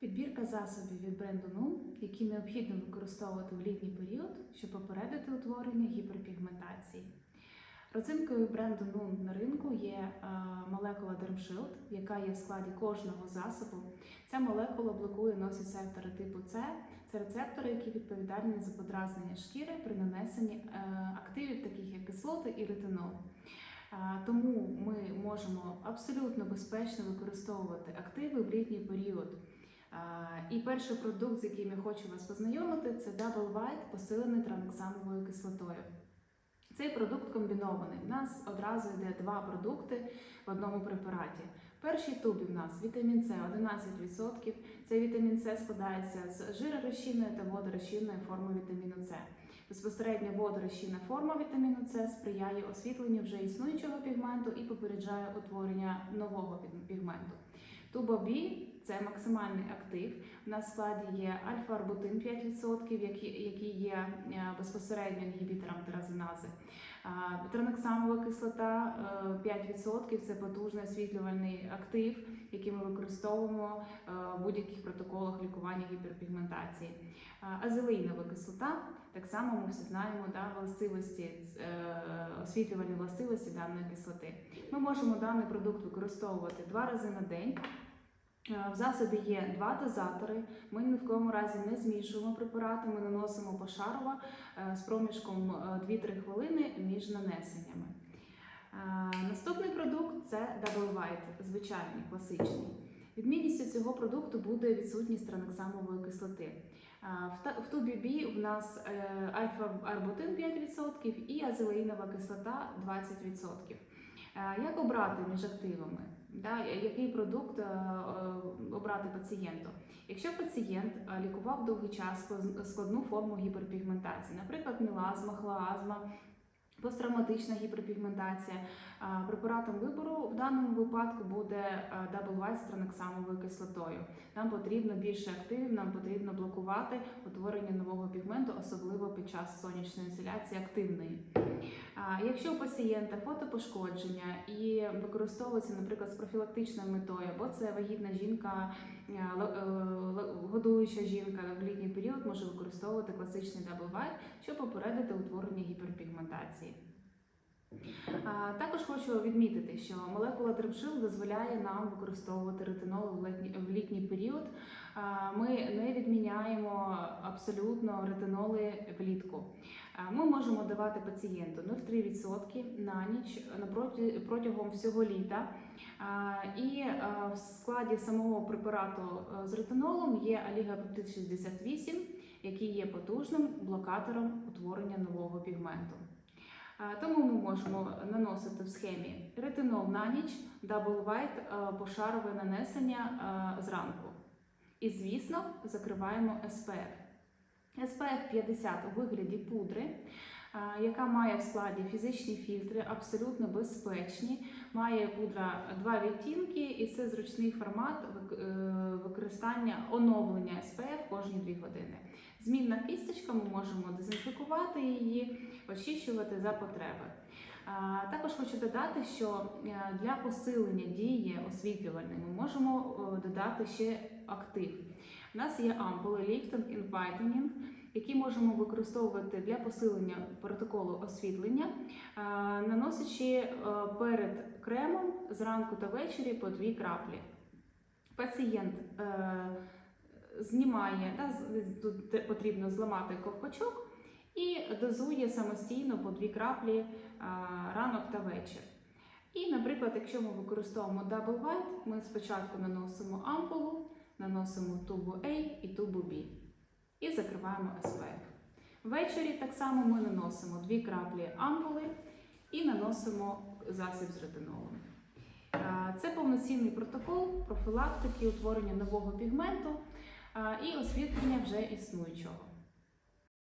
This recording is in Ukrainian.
Підбірка засобів від бренду NUN, які необхідно використовувати в літній період, щоб попередити утворення гіперпігментації. Родзинкою бренду NUN на ринку є е, молекула Dermshield, яка є в складі кожного засобу. Ця молекула блокує носицептори типу С. Це рецептори, які відповідальні за подразнення шкіри при нанесенні е, активів, таких як кислоти і ретинол. Е, Тому ми можемо абсолютно безпечно використовувати активи в літній період. І перший продукт, з яким я хочу вас познайомити, це Double White, посилений транексамовою кислотою. Цей продукт комбінований. У нас одразу йде два продукти в одному препараті. В першій тубі в нас вітамін С 11%. Цей вітамін С складається з жиророзчинної та водорозчинної форми вітаміну С. Безпосередньо водорозчинна форма вітаміну С сприяє освітленню вже існуючого пігменту і попереджає утворення нового пігменту. Туба Б це максимальний актив. У нас в складі є альфа-арбутин 5%, який, є е, безпосередньо інгібітором теразинази. Транексамова кислота е, 5% це потужний освітлювальний актив, який ми використовуємо е, в будь-яких протоколах лікування гіперпігментації. А, Азелеїнова кислота, так само ми всі знаємо да, властивості, е, освітлювальні властивості даної кислоти. Ми можемо даний продукт використовувати два рази на день. Е, В засобі є два дозатори. Ми ні в якому разі не змішуємо препарати, ми наносимо пошарово е, з проміжком е, 2-3 хвилини між нанесеннями. Е, Наступний продукт це Double White, звичайний, класичний. Відмінністю цього продукту буде відсутність транексамової кислоти. Е, В та- В нас е, альфа-арбутин 5% і азелеїнова кислота 20%. Е, Як обрати між активами? Да, який продукт е, е, обрати пацієнту? Якщо пацієнт лікував довгий час складну форму гіперпігментації, наприклад, мілазма, хлоазма, посттравматична гіперпігментація, препаратом вибору в даному випадку буде White з транексамовою кислотою. Нам потрібно більше активів, нам потрібно блокувати утворення нового пігменту, особливо під час сонячної інсоляції активної. Якщо у пацієнта фотопошкодження і використовується, наприклад, з профілактичною метою, або це вагітна жінка, е, годуюча жінка в літній період може використовувати класичний White, щоб попередити утворення гіперпігментації. Також хочу відмітити, що молекула Трипшил дозволяє нам використовувати ретинол в літній, період. Ми не відміняємо абсолютно ретиноли влітку. Ми можемо давати пацієнту 0,3% на ніч протягом всього літа. І в складі самого препарату е, з ретинолом є алігапептид 68, який є потужним блокатором утворення нового пігменту. Тому ми можемо наносити в схемі ретинол на ніч, дабл White, е, пошарове нанесення е, зранку. І, звісно, закриваємо SPF. SPF 50 у вигляді пудри, яка має в складі фізичні фільтри, абсолютно безпечні. Має пудра два відтінки, і це зручний формат е, використання оновлення SPF кожні 2 години. Змінна кісточка, ми можемо дезінфікувати її, очищувати за потреби. Також хочу додати, що е, для посилення дії освітлювальної ми можемо е, додати ще актив. У нас є ампули Lifting and Whitening, які можемо використовувати для посилення протоколу освітлення, е, наносячи е, перед кремом зранку та ввечері по дві краплі. Пацієнт е, знімає, тут потрібно зламати ковпачок і дозує самостійно по дві краплі ранок та вечір. І, наприклад, якщо ми використовуємо Double White, ми спочатку наносимо ампулу, наносимо тубу A і тубу B і закриваємо СВЕК. Ввечері так само ми наносимо дві краплі ампули і наносимо засіб з ретинолом. Е, Це повноцінний протокол профілактики утворення нового пігменту е, і освітлення вже існуючого.